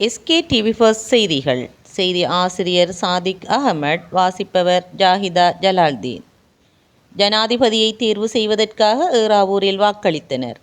SK TV first செய்திகள். செய்தி ஆசிரியர் சாதிக் அகமட் வாசிப்பவர் ஜாஹிதா ஜலால்தீன். ஜனாதிபதியை தேர்வு செய்வதற்காக ஏறாவூரில் வாக்களித்தனர்.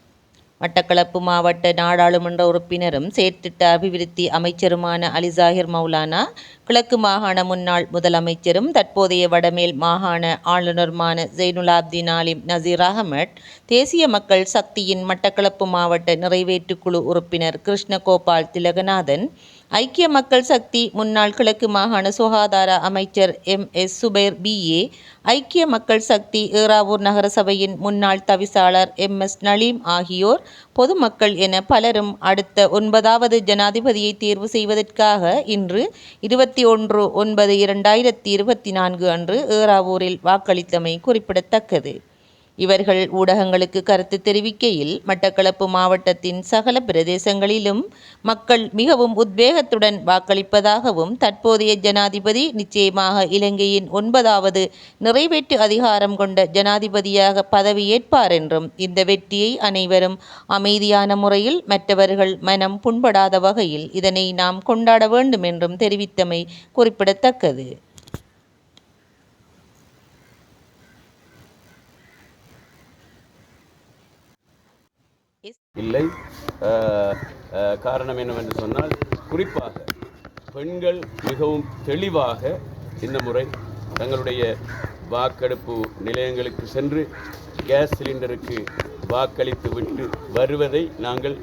மட்டக்களப்பு மாவட்ட நாடாளுமன்ற உறுப்பினரும் செயற்திட்ட அபிவிருத்தி அமைச்சருமான அலிசாஹிர் மௌலானா கிழக்கு மாகாண முன்னாள் முதலமைச்சரும் தற்போதைய வடமேல் மாகாண ஆளுநருமான ஜெய்னுலாப்தீன் ஆலிம் நசீர் அகமட் தேசிய மக்கள் சக்தியின் மட்டக்களப்பு மாவட்ட நிறைவேற்றுக்குழு உறுப்பினர் கிருஷ்ணகோபால் திலகநாதன் ஐக்கிய மக்கள் சக்தி முன்னாள் கிழக்கு மாகாண சுகாதார அமைச்சர் எம் எஸ் சுபேர் பிஏ ஐக்கிய மக்கள் சக்தி ஏறாவூர் நகரசபையின் முன்னாள் தவிசாளர் எம் எஸ் நலீம் ஆகியோர் பொதுமக்கள் என பலரும் அடுத்த ஒன்பதாவது ஜனாதிபதியை தேர்வு செய்வதற்காக இன்று இருபத்தி ஒன்று ஒன்பது இரண்டாயிரத்தி இருபத்தி நான்கு அன்று ஏறாவூரில் வாக்களித்தமை குறிப்பிடத்தக்கது. இவர்கள் ஊடகங்களுக்கு கருத்து தெரிவிக்கையில் மட்டக்களப்பு மாவட்டத்தின் சகல பிரதேசங்களிலும் மக்கள் மிகவும் உத்வேகத்துடன் வாக்களிப்பதாகவும் தற்போதைய ஜனாதிபதி நிச்சயமாக இலங்கையின் ஒன்பதாவது நிறைவேற்று அதிகாரம் கொண்ட ஜனாதிபதியாக பதவியேற்பார் என்றும் இந்த வெற்றியை அனைவரும் அமைதியான முறையில் மற்றவர்கள் மனம் புண்படாத வகையில் இதனை நாம் கொண்டாட வேண்டும் என்றும் தெரிவித்தமை குறிப்பிடத்தக்கது. இல்லை. காரணம் என்னவென்று சொன்னால் குறிப்பாக பெண்கள் மிகவும் தெளிவாக இந்த முறை தங்களுடைய வாக்கெடுப்பு நிலையங்களுக்கு சென்று கேஸ் சிலிண்டருக்கு வாக்களித்து விட்டு வருவதை நாங்கள்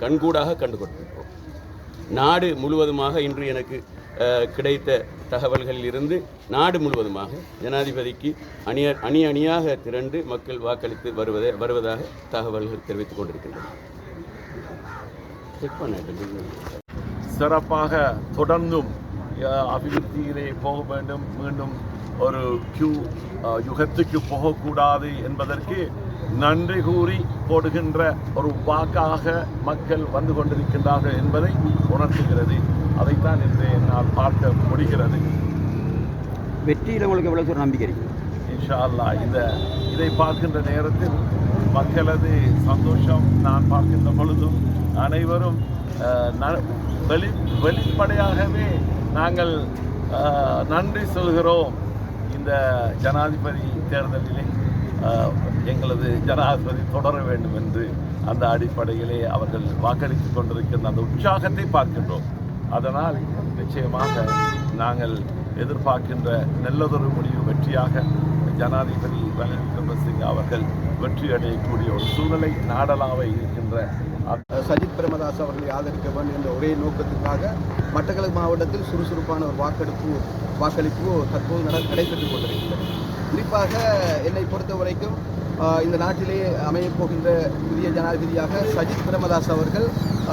கண்கூடாக கண்டு கொண்டிருக்கிறோம் நாடு முழுவதுமாக இன்று எனக்கு கிடைத்த தகவல்களில் இருந்து நாடு முழுவதுமாக ஜனாதிபதிக்கு அணிய அணி அணியாக திரண்டு மக்கள் வாக்களித்து வருவதை வருவதாக தகவல்கள் தெரிவித்துக் கொண்டிருக்கின்றன. செக் சிறப்பாக தொடர்ந்தும் அபிவிருத்தியிலே போக வேண்டும் மீண்டும் ஒரு கியூ யுகத்துக்கு போகக்கூடாது என்பதற்கு நன்றி கூறி போடுகின்ற ஒரு வாக்காக மக்கள் வந்து கொண்டிருக்கின்றார்கள் என்பதை உணர்த்துகிறது. அதைத்தான் இன்று என்னால் பார்க்க முடிகிறது. வெற்றியில் உங்களுக்கு எவ்வளோ ஒரு நம்பிக்கை இன்ஷா அல்லாஹ் இந்த இதை பார்க்கின்ற நேரத்தில் மக்களது சந்தோஷம் நான் பார்க்கின்ற பொழுதும் அனைவரும் வெளி வெளிப்படையாகவே நாங்கள் நன்றி சொல்கிறோம். இந்த ஜனாதிபதி தேர்தலிலே எங்களது ஜனாதிபதி தொடர வேண்டும் என்று அந்த அடிப்படையிலே அவர்கள் வாக்களித்துக் கொண்டிருக்கின்ற அந்த உற்சாகத்தை பார்க்கின்றோம். அதனால் நிச்சயமாக நாங்கள் எதிர்பார்க்கின்ற நல்லதொரு முடிவு வெற்றியாக ஜனாதிபதி ரணில் விக்ரமசிங்க அவர்கள் வெற்றி அடையக்கூடிய ஒரு சூழ்நிலை நாடலாக இருக்கின்ற அந்த சஜித் பிரேமதாஸ் அவர்களை ஆதரிக்க வேண்டும் என்ற ஒரே நோக்கத்துக்காக மட்டக்களப்பு மாவட்டத்தில் சுறுசுறுப்பான ஒரு வாக்கெடுப்பு வாக்களிப்பு தற்போது நட நடைபெற்றுக் கொண்டிருக்கிறது. குறிப்பாக என்னை பொறுத்த வரைக்கும் இந்த நாட்டிலே அமையப் போகின்ற புதிய ஜனாதிபதியாக சஜித் பிரேமதாஸ் அவர்கள்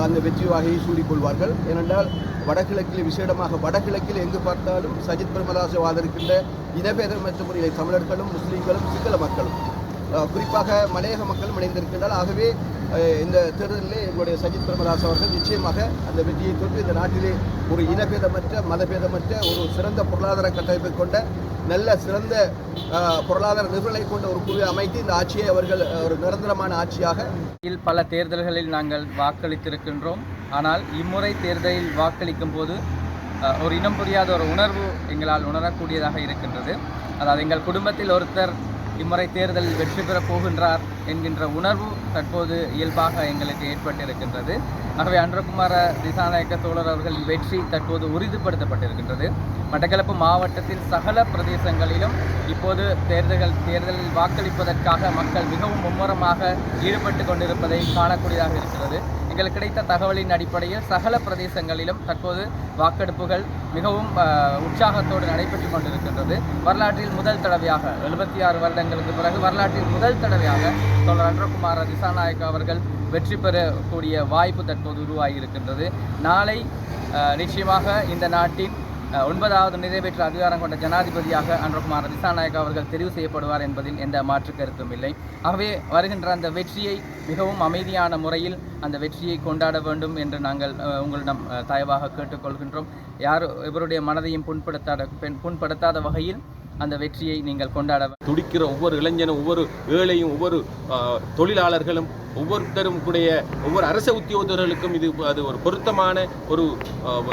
அந்த வெற்றி வாகையை சூடிக்கொள்வார்கள் ஏனென்றால் வடகிழக்கில் விசேடமாக வடகிழக்கில் எங்கு பார்த்தாலும் சஜித் பிரேமதாஸை வாதிருக்கின்ற இனபேதமற்ற முறையில் தமிழர்களும் முஸ்லீம்களும் சிங்கள மக்களும். குறிப்பாக மலையக மக்களும் இணைந்திருக்கின்றால் ஆகவே இந்த தேர்தலில் எங்களுடைய சஜித் பிரேமதாஸ் அவர்கள் நிச்சயமாக அந்த வெற்றியை தொட்டு இந்த நாட்டிலே ஒரு இனபேதமற்ற மதபேதமற்ற ஒரு சிறந்த பொருளாதார கட்டமைப்பை கொண்ட நல்ல சிறந்த பொருளாதார நிபுணர்களை கொண்ட ஒரு குழுவை அமைத்து இந்த ஆட்சியை அவர்கள் ஒரு நிரந்தரமான ஆட்சியாக பல தேர்தல்களில் நாங்கள் வாக்களித்திருக்கின்றோம். ஆனால் இம்முறை தேர்தலில் வாக்களிக்கும் போது ஒரு இனம் புரியாத ஒரு உணர்வு எங்களால் உணரக்கூடியதாக இருக்கின்றது. அதாவது எங்கள் குடும்பத்தில் ஒருத்தர் இம்முறை தேர்தலில் வெற்றி பெறப் போகின்றார் என்கின்ற உணர்வு தற்போது இயல்பாக எங்களுக்கு ஏற்பட்டிருக்கின்றது. ஆகவே அன்றகுமார திசாநாயக்க தோழர் அவர்களின் வெற்றி தற்போது உறுதிப்படுத்தப்பட்டிருக்கின்றது. மட்டக்களப்பு மாவட்டத்தின் சகல பிரதேசங்களிலும் இப்போது தேர்தல்கள் தேர்தலில் வாக்களிப்பதற்காக மக்கள் மிகவும் மும்முரமாக ஈடுபட்டு கொண்டிருப்பதை காணக்கூடியதாக இருக்கிறது. எங்களுக்கு கிடைத்த தகவலின் அடிப்படையில் சகல பிரதேசங்களிலும் தற்போது வாக்கெடுப்புகள் மிகவும் உற்சாகத்தோடு நடைபெற்று கொண்டிருக்கின்றது. வரலாற்றில் முதல் தடவையாக எழுபத்தி ஆறு வருடங்களுக்கு பிறகு வரலாற்றில் முதல் தடவையாக தோழர் அன்றகுமார திசாநாயக் அவர்கள் வெற்றி பெறக்கூடிய வாய்ப்பு தற்போது உருவாகி இருக்கின்றது நாளை நிச்சயமாக இந்த நாட்டின் ஒன்பதாவது நிறைவேற்ற அதிகாரம் கொண்ட ஜனாதிபதியாக அன்றகுமார் திசாநாயக் அவர்கள் தெரிவு செய்யப்படுவார் என்பதில் எந்த மாற்று கருத்தும் இல்லை. ஆகவே வருகின்ற அந்த வெற்றியை மிகவும் அமைதியான முறையில் அந்த வெற்றியை கொண்டாட வேண்டும் என்று நாங்கள் உங்களிடம் தயவாக கேட்டுக்கொள்கின்றோம். யார் இவருடைய மனதையும் புண்படுத்தாத பெண் புண்படுத்தாத வகையில் அந்த வெற்றியை நீங்கள் கொண்டாட துடிக்கிற ஒவ்வொரு இளைஞனும் ஒவ்வொரு ஏழையும் ஒவ்வொரு தொழிலாளர்களும் ஒவ்வொருத்தரும் கூடிய ஒவ்வொரு அரச உத்தியோகர்களுக்கும் இது அது ஒரு பொருத்தமான ஒரு அஹ்,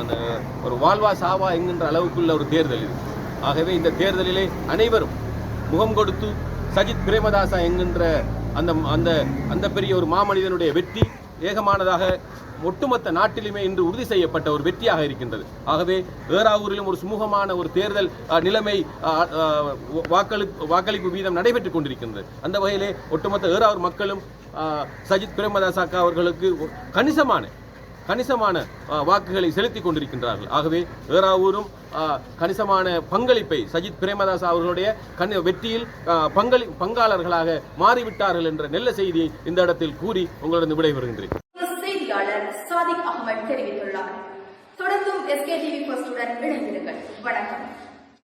ஒரு வாழ்வா சாவா என்கின்ற அளவுக்குள்ள ஒரு தேர்தல் இது. ஆகவே இந்த தேர்தலிலே அனைவரும் முகம் கொடுத்து சஜித் பிரேமதாசா என்கின்ற அந்த அந்த அந்த பெரிய ஒரு மாமனிதனுடைய வெற்றி ஏகமானதாக ஒட்டுமொத்த நாட்டிலுமே இன்று உறுதி செய்யப்பட்ட ஒரு வெற்றியாக இருக்கின்றது. ஆகவே ஏறாவூரிலும் ஒரு சுமூகமான ஒரு தேர்தல் நிலைமை வாக்களி வாக்களிப்பு வாக்களிப்பு வீதம் நடைபெற்றுக் கொண்டிருக்கின்றது. அந்த வகையிலே ஒட்டுமொத்த ஏறாவூர் மக்களும் சஜித் பிரேமதாசாக்கா அவர்களுக்கு கணிசமான கணிசமான வாக்குகளை செலுத்திக் கொண்டிருக்கின்றார்கள். ஆகவே ஏறாவூரும் கணிசமான பங்களிப்பை சஜித் பிரேமதாஸ் அவர்களுடைய கண் வெற்றியில் பங்களி பங்காளர்களாக மாறிவிட்டார்கள் என்ற நல்ல செய்தியை இந்த இடத்தில் கூறி உங்களிடம் விடைபெறுகின்றேன். சாதிக் அகமது தெரிவித்துள்ளார் தொடர்ந்தும் எஸ்கே டிவி ஃபர்ஸ்டுடன் இணைந்திருங்கள் வணக்கம்